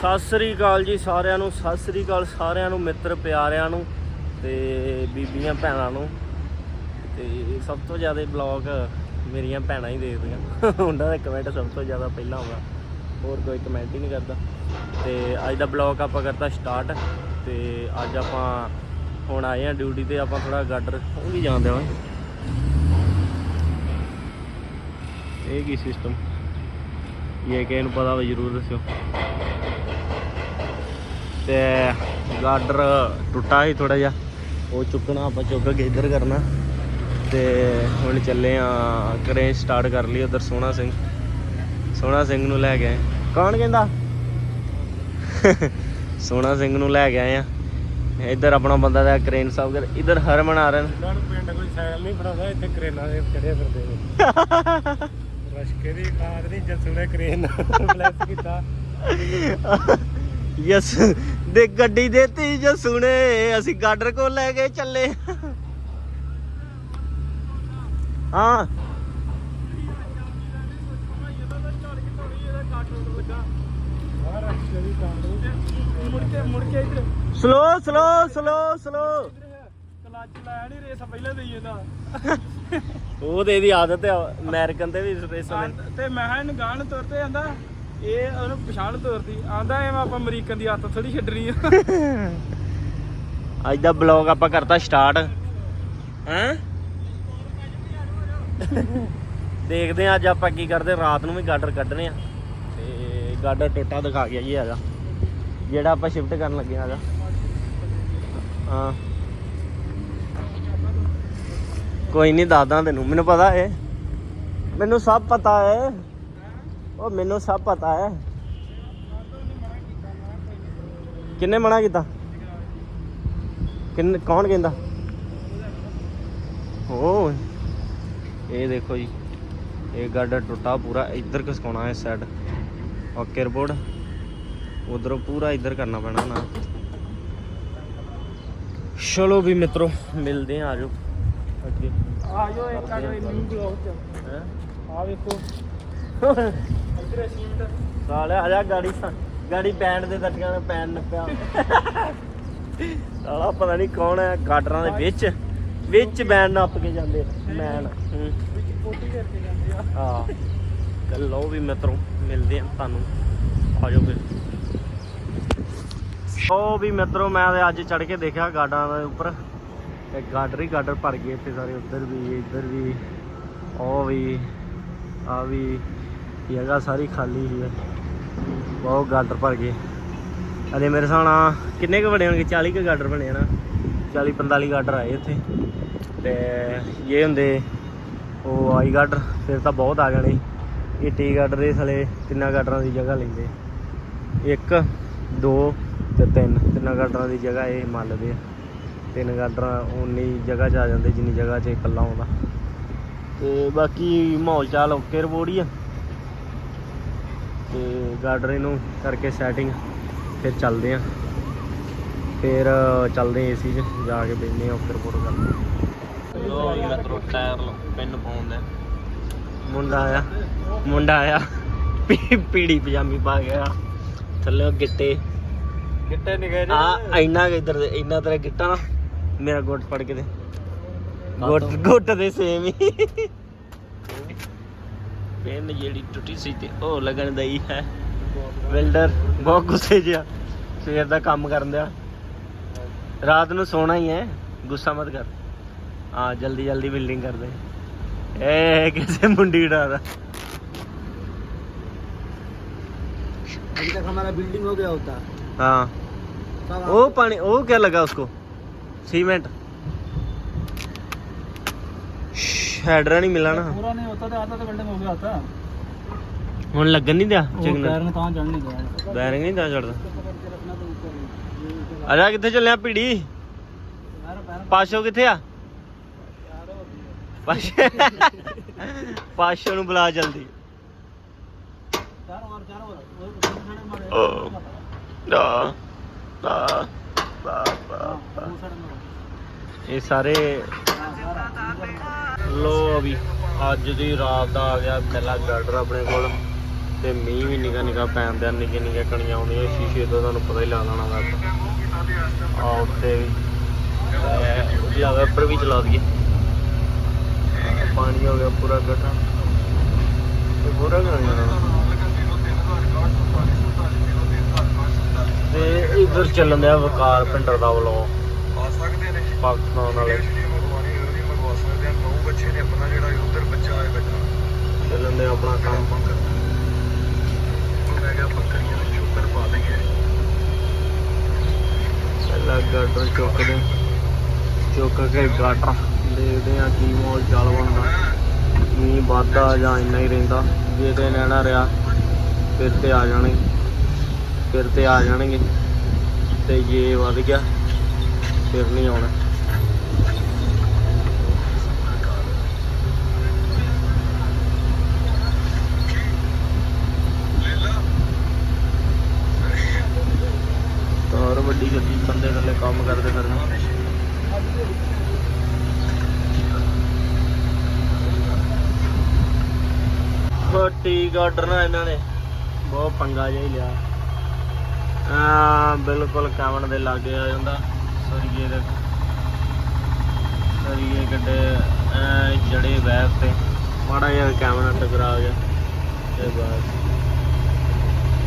ਸਤਿ ਸ੍ਰੀ ਅਕਾਲ ਜੀ ਸਾਰਿਆਂ ਨੂੰ, ਸਤਿ ਸ੍ਰੀ ਅਕਾਲ ਸਾਰਿਆਂ ਨੂੰ, ਮਿੱਤਰ ਪਿਆਰਿਆਂ ਨੂੰ ਤੇ ਬੀਬੀਆਂ ਭੈਣਾਂ ਨੂੰ। ਤੇ ਸਭ ਤੋਂ ਜ਼ਿਆਦਾ ਬਲੌਗ ਮੇਰੀਆਂ ਭੈਣਾਂ ਹੀ ਦੇਖਦੀਆਂ। ਉਹਨਾਂ ਦਾ ਕਮੈਂਟ ਸਭ ਤੋਂ ਜ਼ਿਆਦਾ ਪਹਿਲਾਂ ਆਉਂਦਾ। ਹੋਰ ਕੋਈ ਕਮੈਂਟ ਹੀ ਨਹੀਂ ਕਰਦਾ। ਤੇ ਅੱਜ ਦਾ ਬਲੌਗ ਆਪਾਂ ਕਰਤਾ ਸਟਾਰਟ ਤੇ ਅੱਜ ਆਪਾਂ ਹੁਣ ਆਏ ਆ ਡਿਊਟੀ ਤੇ, ਆਪਾਂ ਥੋੜਾ ਗਾਡਰ ਉਹ ਵੀ ਜਾਣ ਹਾਂ ਇਹ ਕੀ ਸਿਸਟਮ ਇਹ ਕਿਸੇ ਨੂੰ ਪਤਾ ਵਾ, ਜ਼ਰੂਰ ਦੱਸਿਓ। ਤੇ ਗਾਡਰ ਟੁੱਟਾ ਸੀ ਥੋੜਾ ਜਿਹਾ। ਉਹ ਚੁੱਕਣਾ ਆਪਾਂ ਚੁੱਕ ਕੇ ਇੱਧਰ ਕਰਨਾ। ਤੇ ਹੁਣ ਚੱਲੇ ਆ ਕਰੇਨ ਸਟਾਰਟ ਕਰ ਲਈ ਉਧਰ ਸੋਹਣਾ ਸਿੰਘ। ਸੋਹਣਾ ਸਿੰਘ ਨੂੰ ਲੈ ਕੇ ਆਏ। ਕੌਣ ਕਹਿੰਦਾ? ਸੋਹਣਾ ਸਿੰਘ ਨੂੰ ਲੈ ਕੇ ਆਏ ਆ। ਇੱਧਰ ਆਪਣਾ ਬੰਦਾ ਦਾ ਕਰੇਨ ਸਾਹਿਬ ਕਰ ਇੱਧਰ ਹਰਮਨ ਆ ਰਹੇ ਨੇ ਇਹਨਾਂ ਨੂੰ ਪਿੰਡ ਕੋਈ ਸਾਈਕਲ ਨਹੀਂ ਫੜਾਉਂਦਾ ਇੱਥੇ ਕਰੇਨਾਂ ਦੇ ਚੜੇ ਫਿਰਦੇ ਨੇ। ਰਸ਼ਕੇ ਦੀ ਕਾਦ ਨਹੀਂ ਜੱਸੂ ਨੇ ਕਰੇਨ ਬਲੈਸ ਕੀਤਾ। ਯਸ ਦੇ ਗੱਡੀ ਦੇਤੀ ਜੋ ਸੁਣੇ ਅਸੀਂ ਗਾਡਰ ਕੋ ਲੈ ਕੇ ਚੱਲੇ। ਹਾਂ। ਦੀ slow slow slow slow clutch ਲਾਇਆ ਨਹੀਂ ਰੇਸ ਪਹਿਲਾਂ ਦੇਈ ਜਾਂਦਾ ਉਹ ਤੇ ਇਹਦੀ ਆਦਤ ਹੈ ਅਮਰੀਕਨ ਤੇ ਵੀ ਰੇਸਾਂ ਤੇ ਮੈਂ ਕਿਹਾ ਇਹਨੂੰ ਗਾਂ ਨੂੰ ਤੁਰ ਤੇ ਜਾਂਦਾ ਇਹ ਉਹਨੂੰ ਪਛਾਣ ਤੁਰਦੀ ਆਂਦਾ ਐ ਆਪਾਂ ਅਮਰੀਕਨ ਦੀ ਆਦਤ ਥੋੜੀ ਛੱਡਣੀ ਆ। ਅੱਜ ਦਾ ਬਲੌਗ ਆਪਾਂ ਕਰਤਾ ਸਟਾਰਟ ਹੈਂ? ਦੇਖਦੇ ਆ ਅੱਜ ਆਪਾਂ ਕੀ ਕਰਦੇ, ਰਾਤ ਨੂੰ ਵੀ ਗਾਡਰ ਕੱਢਨੇ ਆ। ਤੇ ਗਾਡਰ ਟੋਟਾ ਦਿਖਾ ਗਿਆ ਜੀ ਹੈਗਾ। ਜਿਹੜਾ ਆਪਾਂ ਸ਼ਿਫਟ ਕਰਨ ਲੱਗੇ ਹੈਗਾ। ਹਾਂ। ਕੋਈ ਨਹੀਂ ਦੱਸਦਾ ਤੈਨੂੰ। ਮੈਨੂੰ ਪਤਾ ਏ ਮੈਨੂੰ ਸਭ ਪਤਾ ਹੈ ਉਹ ਮੈਨੂੰ ਸਭ ਪਤਾ ਹੈ। ਕਿੰਨੇ ਮਨਾ ਕੀਤਾ? ਕਿੰਨ ਕੌਣ ਕਹਿੰਦਾ? ਓ ਇਹ ਦੇਖੋ ਜੀ ਇਹ ਗਾਡਾ ਟੁੱਟਾ ਪੂਰਾ ਇੱਧਰ ਖਸਕਾਉਣਾ ਹੈ ਸਾਈਡ ਓਕੇ ਰਿਪੋਰਟ ਉਧਰੋਂ ਪੂਰਾ ਇੱਧਰ ਕਰਨਾ ਪੈਣਾ ਨਾ। ਚਲੋ ਵੀ ਮਿੱਤਰੋ ਮਿਲਦੇ ਆ ਆਜੋ। ਅੱਗੇ। ਆ ਜਾਓ ਇੱਕ ਆ ਜਾਓ ਨਿਊ ਬਲੌਗ ਚ। ਹੈ? ਆ ਵੇਖੋ। ਇੱਧਰ ਸੀਟ ਆ ਗਾੜੀ ਗਾੜੀ ਪੈਣ ਦੇ ਤੱਟੀਆਂ ਨੇ ਪੈਣ ਨੱਪਿਆ ਸਾਲਾ ਪਤਾ ਨਹੀਂ ਕੌਣ ਹੈ ਗਾਡਰਾਂ ਦੇ ਵਿੱਚ ਵਿੱਚ ਬੈਨ ਨੱਪ ਕੇ ਜਾਂਦੇ ਮੈਨ ਵਿੱਚ ਪੋਟੀ ਕਰਕੇ ਜਾਂਦੇ ਆ ਹਾਂ। ਚੱਲ ਲਓ ਵੀ ਮਿੱਤਰੋ, ਮਿਲਦੇ ਆ ਤੁਹਾਨੂੰ। ਆ ਜਾਓ ਫਿਰ। ਉਹ ਵੀ ਮਿੱਤਰੋ, ਮੈਂ ਤੇ ਅੱਜ ਚੜ ਕੇ ਦੇਖਿਆ ਗਾਡਾਂ ਦੇ ਉੱਪਰ। ਤੇ ਗਾਡਰ ਹੀ ਗਾਡਰ ਭਰ ਗਏ ਇੱਥੇ ਸਾਰੇ, ਉੱਧਰ ਵੀ, ਇੱਧਰ ਵੀ, ਉਹ ਵੀ ਆ ਵੀ। ਜਗ੍ਹਾ ਸਾਰੀ ਖਾਲੀ ਹੀ ਹੈ ਬਹੁਤ ਗਾਡਰ ਭਰ ਗਏ। ਅਜੇ ਮੇਰੇ ਹਿਸਾਬ ਨਾਲ ਕਿੰਨੇ ਕੁ ਬਣੇ ਹੋਣਗੇ? 40 ਕੁ ਗਾਡਰ ਬਣੇ ਆ ਨਾ। 40 45 ਗਾਡਰ ਆਏ ਇੱਥੇ। ਤੇ ਇਹ ਹੁੰਦੇ ਉਹ ਆਈ ਗਾਡਰ ਫਿਰ ਤਾਂ ਬਹੁਤ ਆ ਜਾਣੇ। ਇਹ ਟੀ ਗਾਡਰ ਦੇ ਥਲੇ ਤਿੰਨਾਂ ਗਾਡਰਾਂ ਦੀ ਜਗ੍ਹਾ ਲੈਂਦੇ। ਇੱਕ, ਦੋ ਤੇ ਤਿੰਨ। ਤਿੰਨਾਂ ਗਾਡਰਾਂ ਦੀ ਜਗ੍ਹਾ ਇਹ ਮੰਨਦੇ ਆ। ਤਿੰਨ ਗਾਡਰਾਂ ਉਨੀ ਜਗ੍ਹਾ 'ਚ ਆ ਜਾਂਦੇ, ਜਿੰਨੀ ਜਗ੍ਹਾ 'ਚ ਇਕੱਲਾ ਆਉਂਦਾ। ਤੇ ਬਾਕੀ ਮਾਹੌਲ ਚਾਲ ਓਕੇ ਰਿਪੋਰਟ ਹੀ ਆ। ਤੇ ਗਾਡਰ ਇਹਨੂੰ ਕਰਕੇ ਸੈਟਿੰਗ ਫਿਰ ਚੱਲਦੇ ਆ ਫਿਰ ਚੱਲਦੇ ਏਸੀ 'ਚ ਜਾ ਕੇ ਬੈਠਨੇ ਆ ਓਕੇ ਰਿਪੋਰਟ ਕਰਦੇ ਲੋ ਜੀ ਮੈਟਰੋ ਟਾਇਰ ਲੋ ਪਿੰਨ ਪਾਉਂਦੇ ਮੁੰਡਾ ਆਇਆ ਮੁੰਡਾ ਆਇਆ। ਪੀੜੀ ਪਜਾਮੀ ਪਾ ਗਿਆ ਥੱਲੇ ਗਿੱਟੇ। ਗਿੱਟੇ ਨਿਗੇ ਆ ਇੰਨਾ ਕੁ ਇੱਧਰ ਦੇ ਇੰਨਾ ਤੇਰਾ ਗਿੱਟਾ ਨਾ ਮੇਰਾ ਗੁੱਟ ਫੜ ਕੇ ਦੇ। ਗੁੱਟ ਗੁੱਟ ਦੇ ਸੇਮ ਹੀ। ਪੈਨ ਜਿਹੜੀ ਟੁੱਟੀ ਸੀ ਤੇ ਉਹ ਲੱਗਣ ਦਈ ਹੈ ਵੈਲਡਰ ਬਹੁਤ ਗੁੱਸੇ ਜਿਹਾ ਸਵੇਰ ਦਾ ਕੰਮ ਕਰਨ ਦਿਆ ਰਾਤ ਨੂੰ ਸੋਣਾ ਹੀ ਹੈ ਗੁੱਸਾ ਮਤ ਕਰ ਹਾਂ ਜਲਦੀ ਜਲਦੀ ਬਿਲਡਿੰਗ ਕਰ ਦੇ ਏ ਕਿਸੇ ਮੁੰਡੀ ਡਾਦਾ अभी तक हमारा बिल्डिंग हो गया होता हाँ तब वो पानी वो क्या लगा उसको सीमेंट ਹੈਡਰਾ ਨਹੀਂ ਮਿਲਾ ਨਾ पूरा नहीं होता तो आधा तो बिल्डिंग हो गया होता ਹੁਣ ਲੱਗਣ ਨਹੀਂ ਦਿਆ वो ਚਿਕਨ पैर में कहाँ चढ़ नहीं गया ਬੈਰਿੰਗ ਨਹੀਂ ਤਾਂ ਚੜਦਾ ਆ ਜਾ ਕਿੱਥੇ ਚੱਲਿਆ ਪੀੜੀ ਪਾਸ਼ੋ ਕਿੱਥੇ ਆ ਪਾਸ਼ੋ ਪਾਸ਼ੋ ਨੂੰ ਬੁਲਾ ਜਲਦੀ चारों ओर चारों ओर ਦਾ ਦਾ ਦਾ ਦਾ ਇਹ ਸਾਰੇ ਲੋ ਅਭੀ, ਅੱਜ ਦੀ ਰਾਤ ਦਾ ਆ ਗਿਆ ਪਹਿਲਾ ਗਾਰਡਰ ਆਪਣੇ ਕੋਲ। ਤੇ ਮੀਂਹ ਵੀ ਨਿਕਾ ਨਿਕਾ ਪੈਂਦਿਆ ਨਿੱਕੇ ਨਿੱਕੇ ਕਣੀਆਂ ਆਉਂਦੀਆਂ ਸ਼ੀਸ਼ੇ ਤੋਂ ਤੁਹਾਨੂੰ ਪਤਾ ਹੀ ਲੱਗ ਜਾਣਾ ਵਾ ਆ ਉੱਤੇ ਵੀ। ਤੇ ਉਹਦੀ ਆ ਵੈਪਰ ਵੀ ਚਲਾ ਦਈਏ। ਪਾਣੀ ਹੋ ਗਿਆ ਪੂਰਾ ਗੱਡਾ ਤੇ ਪੂਰਾ ਕਰ ਜਾਣਾ ਤੇ ਇਧਰ ਚੱਲਣ ਦਿਆ ਵਕਾਰ ਪਿੰਡਰ ਦਾ ਵੱਲੋਂ। ਪਾਕਿਸਤਾਨ ਵਾਲੇ। ਚੱਲਣ ਦੇ ਆਪਣਾ ਕੰਮ। ਪਹਿਲਾਂ ਗਾਟਰ ਚੁੱਕਦੇ ਚੁੱਕ ਕੇ ਗਾਟਰ ਦੇਖਦੇ ਆ ਕੀ ਮੋਲ ਚੱਲ ਬਣਦਾ। ਮੀਂਹ ਵੱਧਦਾ ਜਾਂ ਇੰਨਾ ਹੀ ਰਹਿੰਦਾ। ਜੇ ਤੇ ਨੈਣਾ ਰਿਹਾ ਫਿਰ ਤੇ ਆ ਜਾਣਗੇ ਫਿਰ ਤੇ ਆ ਜਾਣਗੇ। ਤੇ ਜੇ ਵੱਧ ਗਿਆ ਫਿਰ ਨਹੀਂ ਆਉਣਾ। ਤਾਰ ਵੱਡੀ ਗੱਡੀ ਬੰਦੇ ਥੱਲੇ ਕੰਮ ਕਰਦੇ ਫਿਰਨਾ ਫੱਟੀ ਗਾਰਡਨ ਨਾ ਇਹਨਾਂ ਨੇ। ਬਹੁਤ ਪੰਗਾ ਜਿਹਾ ਹੀ ਲਿਆ। ਆ ਬਿਲਕੁਲ ਕਾਵਣ ਦੇ ਲਾਗੇ ਆ ਜਾਂਦਾ। ਸਰੀਏ ਦੇ ਸਰੀਏ ਗੱਡੇ, ਐ ਜੜੇ ਵੈਬ ਤੇ। ਮਾੜਾ ਜਿਹਾ ਕੈਮਰਾ ਟਕਰਾ ਗਿਆ। ਤੇ ਬਸ।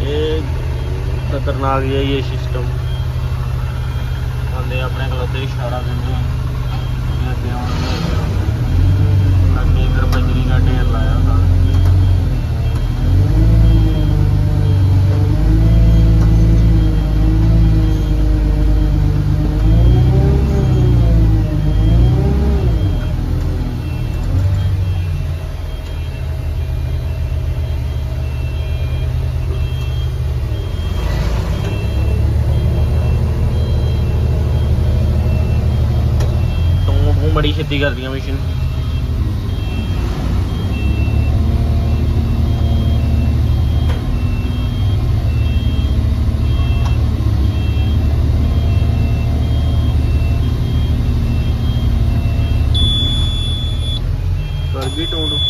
ਇਹ ਖਤਰਨਾਕ ਜਿਹਾ ਹੀ ਇਹ ਸਿਸਟਮ ਆਂਦੇ ਆਪਣੇ ਕੋਲ ਤੇ ਇਸ਼ਾਰਾ ਦਿੰਦੇ ਆ। ਕਿ ਅੱਗੇ ਆਉਣ। ਅੱਗੇ ਇਧਰ ਬਜਰੀ ਦਾ ਢੇਰ ਲਾਇਆ ਹੁੰਦਾ ਬੜੀ ਛੇਤੀ ਕਰਦੀਆਂ ਮਸ਼ੀਨ ਕਰ ਗਈ ਟੋਂਡ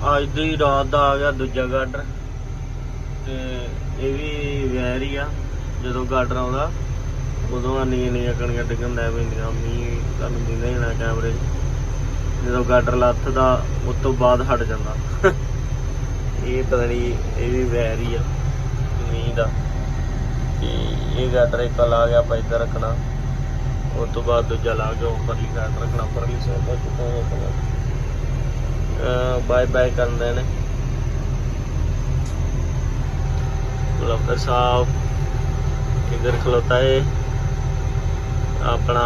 ਅੱਜ ਦੀ ਰਾਤ ਦਾ ਆ ਗਿਆ ਦੂਜਾ ਗਾਡਰ ਤੇ ਇਹ ਵੀ ਵੈਰ ਹੀ ਆ, ਜਦੋਂ ਗਾਡਰ ਆਉਂਦਾ, ਉਦੋਂ ਆ ਨੀਆਂ ਕਣੀਆਂ ਡਿੱਗਣ ਲੈ ਪੈਂਦੀਆਂ, ਮੀਂਹ ਤੁਹਾਨੂੰ ਦਿੰਦਾ ਨਾ ਕੈਮਰੇ 'ਚ। ਜਦੋਂ ਗਾਡਰ ਲੱਥ ਦਾ, ਉਸ ਤੋਂ ਬਾਅਦ ਹਟ ਜਾਂਦਾ। ਇਹ ਪਤਾ ਨਹੀਂ ਇਹ ਵੀ ਵੈਰ ਹੀ ਆ, ਮੀਂਹ ਦਾ। ਕਿ ਇਹ ਗਾਡਰ ਇੱਕ ਲਾ ਗਿਆ ਆਪਾਂ ਇੱਧਰ ਰੱਖਣਾ। ਉਸ ਤੋਂ ਬਾਅਦ ਦੂਜਾ ਲਾ ਕੇ ਉੱਪਰਲੀ ਗਾਡਰ ਰੱਖਣਾ, ਉੱਪਰਲੀ ਸਾਈਡ ਦਾ ਕਿਤਾ ਬਾਏ ਬਾਏ ਕਰਦੇ ਨੇ। ਗੁਲਾਬਰ ਸਾਹਿਬ ਇਧਰ ਖਲੋਤਾ ਹੈ ਆਪਣਾ,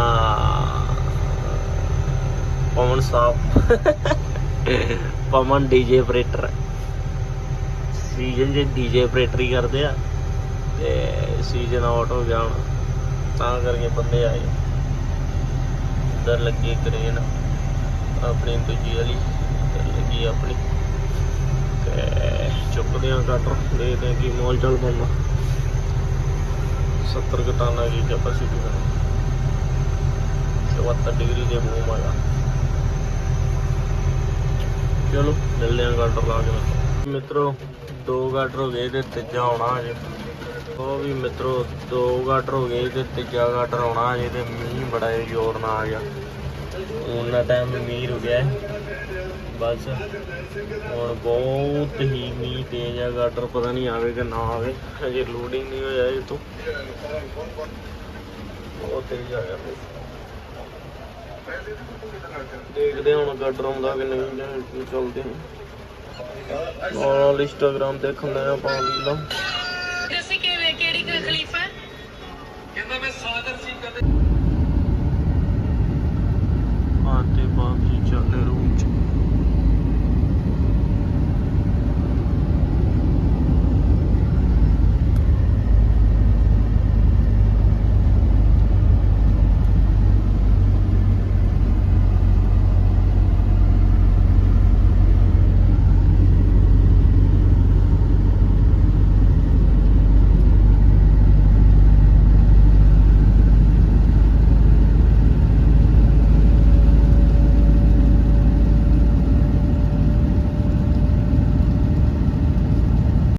Pavan Sahib. Pavan DJ operator season ਜੇ ਡੀਜੇ ਆਪਰੇਟਰ ਹੀ ਕਰਦੇ ਆ। ਤੇ ਸੀਜ਼ਨ ਆਊਟ ਹੋ ਗਿਆ ਹੁਣ। ਤਾਂ ਕਰਕੇ ਬੰਦੇ ਆਏ। ਇੱਧਰ ਲੱਗੀ ਕਰੇਨ ਆਪਣੀ ਦੂਜੀ ਵਾਲੀ। ਇੱਧਰ ਆਪਣੀ। ਤੇ ਚੁੱਕਦੇ ਆ ਕਟਰ ਦੇਖਦੇ ਆ ਕੀ ਮੋਲ ਚੱਲ ਪੈਂਦਾ। 70 ਕਟਾਨਾ ਦੀ ਕੈਪੈਸਿਟੀ ਹੈ 74 ਡਿਗਰੀ ਦੇ ਮੂੰਹ ਮਾਇਆ ਚਲੋ, ਮਿਲਦੇ ਆ ਗਾਡਰ ਲਾ ਕੇ ਮਿੱਤਰੋ, ਦੋ ਗਾਡਰ ਹੋ ਗਏ ਤੇ ਤੀਜਾ ਆਉਣਾ ਅਜੇ ਉਹ ਵੀ ਮਿੱਤਰੋ, ਦੋ ਗਾਡਰ ਹੋ ਗਏ ਤੇ ਤੀਜਾ ਗਾਡਰ ਆਉਣਾ ਅਜੇ ਤੇ ਮੀਂਹ ਬੜਾ ਜ਼ੋਰ ਨਾਲ ਆ ਗਿਆ। ਉਹਨਾਂ ਟਾਈਮ ਮੀਂਹ ਰੁਕਿਆ ਬਸ ਹੁਣ ਬਹੁਤ ਹੀ ਮੀਂਹ ਤੇਜ਼ ਆ ਗਾਡਰ ਪਤਾ ਨਹੀਂ ਆਵੇ ਕਿ ਨਾ ਆਵੇ। ਹਜੇ ਲੋਡਿੰਗ ਨਹੀਂ ਹੋਇਆ ਇਹ ਤੋਂ। ਬਹੁਤ ਤੇਜ਼ ਆ ਗਿਆ। ਦੇਖਦੇ ਹਾਂ ਹੁਣ ਗਾਡਰ ਆਉਂਦਾ ਕਿ ਨਹੀਂ ਜਾਂ ਕੀ ਚੱਲਦੇ ਹਾਂ ਨਾਲ ਇੰਸਟਾਗ੍ਰਾਮ ਦੇਖਣ ਦਾ ਆਪਾਂ ਲੀਲਾ ਤੁਸੀਂ ਕਿਵੇਂ ਕਿਹੜੀ ਖਲੀਫਾ ਆਤੇ ਬਾਅਦ ਹੀ ਚੱਲੇ ਰੂਮ ਚ।